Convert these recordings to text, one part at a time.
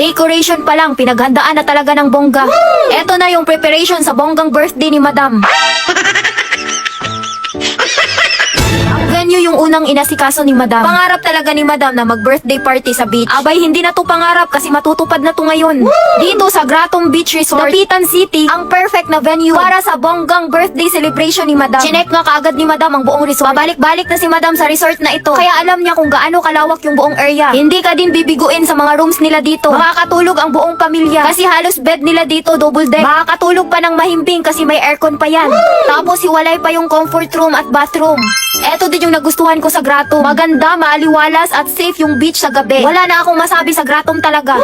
Decoration pa lang, pinaghandaan na talaga ng bongga. Eto na yung preparation sa bonggang birthday ni Madam. unang inasikaso ni Madam. Pangarap talaga ni Madam na mag-birthday party sa beach. Abay, hindi na to pangarap kasi matutupad na to ngayon. Dito sa Gratom Beach Resort, Dapitan City, ang perfect na venue para sa bonggang birthday celebration ni Madam. Chinek nga kaagad ni Madam ang buong resort. Babalik-balik na si Madam sa resort na ito. Kaya alam niya kung gaano kalawak yung buong area. Hindi ka din bibiguin sa mga rooms nila dito. Makakatulog ang buong pamilya kasi halos bed nila dito double deck. Makakatulog pa ng mahimbing kasi may aircon pa yan. Tapos hiwalay pa yung comfort room at bathroom. Eto din yung nagustuhan ko sa Gratom. Maganda, maaliwalas at safe yung beach sa gabi. Wala na akong masabi sa Gratom talaga.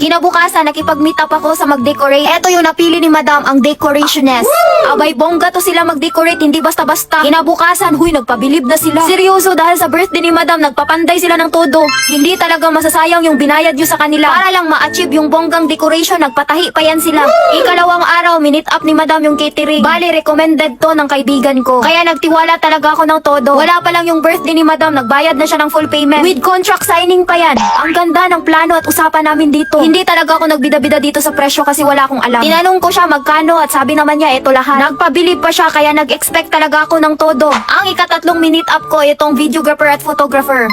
Kinabukasan, nakipag-meet up ako sa mag-decorate. Eto yung napili ni Madam, ang decorationist. Abay, bongga to sila mag-decorate, hindi basta-basta. Kinabukasan, huy, nagpabilib na sila. Seryoso, dahil sa birthday ni Madam, nagpapanday sila ng todo. Hindi talaga masasayang yung binayad nyo sa kanila. Para lang ma-achieve yung bonggang decoration, nagpatahi pa yan sila. Ikalawang araw, minute up ni Madam yung catering. Bali, recommended to ng kaibigan ko. Kaya nagtiwala talaga ako ng todo. Wala pa lang yung birthday ni Madam, nagbayad na siya ng full payment. With contract signing pa yan. Ang ganda ng plano at usapan namin dito. Hindi talaga ako nagbida-bida dito sa presyo kasi wala akong alam. Tinanong ko siya magkano at sabi naman niya ito lahat. Nagpabilib pa siya kaya nag-expect talaga ako ng todo. Ang ikatatlong minute up ko itong videographer at photographer.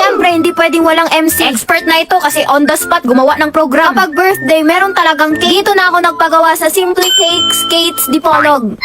Siyempre, hindi pwedeng walang MC. Expert na ito kasi on the spot gumawa ng program. Kapag birthday, meron talagang cake. Dito na ako nagpagawa sa Simply Cakes Kates Dipolog.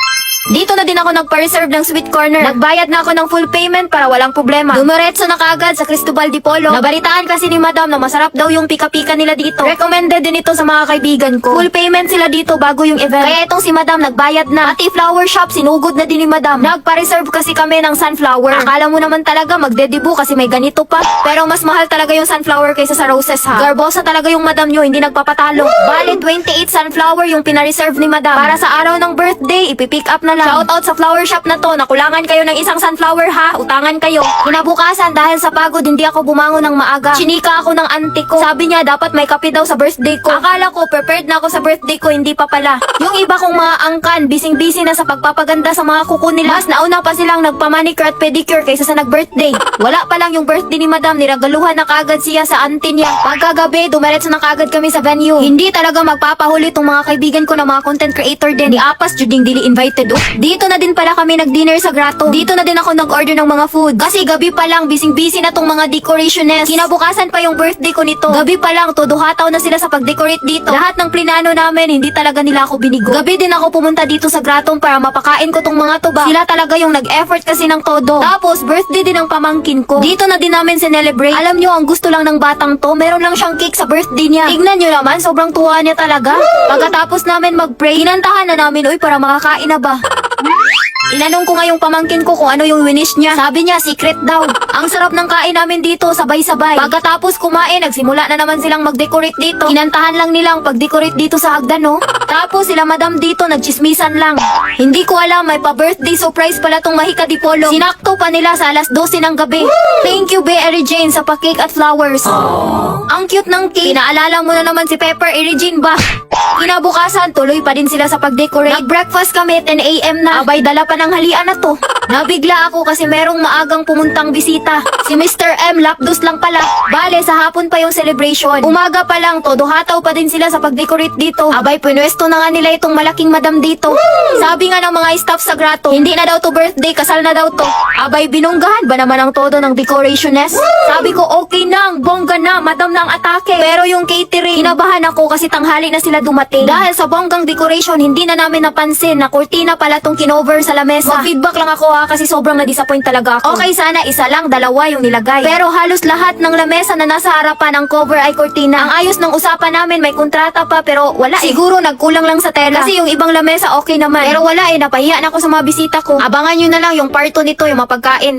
Dito na din ako nagpa-reserve ng sweet corner. Nagbayad na ako ng full payment para walang problema. Dumiretso na kaagad sa Cristobal de Polo. Nabalitaan kasi ni Madam na masarap daw yung pika-pika nila dito. Recommended din ito sa mga kaibigan ko. Full payment sila dito bago yung event. Kaya itong si Madam nagbayad na. Pati flower shop sinugod na din ni Madam. Nagpa-reserve kasi kami ng sunflower. Akala mo naman talaga magdedebu kasi may ganito pa. Pero mas mahal talaga yung sunflower kaysa sa roses ha. Garbosa talaga yung Madam nyo, hindi nagpapatalo. Bale, 28 sunflower yung pina-reserve ni Madam. Para sa araw ng birthday, ipipick up na lang. Shout out sa flower shop na to. Nakulangan kayo ng isang sunflower ha. Utangan kayo. Kinabukasan dahil sa pagod hindi ako bumangon ng maaga. Chinika ako ng auntie ko. Sabi niya dapat may kape daw sa birthday ko. Akala ko prepared na ako sa birthday ko, hindi pa pala. Yung iba kong mga angkan, bising-busy na sa pagpapaganda sa mga kuko nila. Mas nauna pa silang nagpamanicure at pedicure kaysa sa nag-birthday. Wala pa lang yung birthday ni madam, niragaluhan na kagad siya sa auntie niya. Pagkagabi, dumiretso na kagad kami sa venue. Hindi talaga magpapahuli tong mga kaibigan ko na mga content creator din. Ni Apas, Juding Dili invited. Oh. Dito na din pala kami nag-dinner sa Grato. Dito na din ako nag-order ng mga food. Kasi gabi pa lang, bising-busy na tong mga decorationist. Kinabukasan pa yung birthday ko nito. Gabi pa lang, todo hataw na sila sa pag-decorate dito. Lahat ng plinano namin, hindi talaga nila ako binigo. Gabi din ako pumunta dito sa Gratom para mapakain ko tong mga to ba. Sila talaga yung nag-effort kasi ng todo. Tapos, birthday din ng pamangkin ko. Dito na din namin sinelebrate. Alam nyo, ang gusto lang ng batang to, meron lang siyang cake sa birthday niya. Tignan nyo naman, sobrang tuwa niya talaga. Pagkatapos namin mag-pray, hinantahan na namin, uy, para makakain na ba? Tinanong ko nga yung pamangkin ko kung ano yung winish niya. Sabi niya, secret daw. Ang sarap ng kain namin dito, sabay-sabay. Pagkatapos kumain, nagsimula na naman silang mag-decorate dito. Kinantahan lang nilang pag-decorate dito sa hagdan, no? Tapos sila madam dito, nagchismisan lang. Hindi ko alam, may pa-birthday surprise pala tong Mahika di Polo. Sinakto pa nila sa alas 12 ng gabi. Thank you, Be Eri Jane, sa pa-cake at flowers. Ang cute ng cake. Pinaalala mo na naman si Pepper Eri Jane ba? Kinabukasan, tuloy pa din sila sa pag-decorate. Nag-breakfast kami, 10 a.m. na. Abay, dala pa ng halian na to. Nabigla ako kasi merong maagang pumuntang bisita. Si Mr. M, lapdos lang pala. Bale, sa hapon pa yung celebration. Umaga pa lang, todo hataw pa din sila sa pag-decorate dito. Abay, pwesto na nga nila itong malaking madam dito. Sabi nga ng mga staff sa Grato, hindi na daw to birthday, kasal na daw to. Abay, binunggahan ba naman ang todo ng decorationist? Sabi ko, okay na, ang bongga na, madam na ang atake. Pero yung catering, kinabahan ako kasi tanghali na sila dumating. Dahil sa bonggang decoration, hindi na namin napansin na kurtina pala tong kinover sa lamesa. Mag-feedback lang ako ha, kasi sobrang na-disappoint talaga ako. Okay, sana isa lang, dalawa yung nilagay. Pero halos lahat ng lamesa na nasa harapan ng cover ay kurtina. Ang ayos ng usapan namin, may kontrata pa, pero wala eh. Siguro nagkulang lang sa tela. Kasi yung ibang lamesa okay naman. Pero wala eh, napahiya na ako sa mga bisita ko. Abangan nyo na lang yung part 2 nito, yung mapagkain.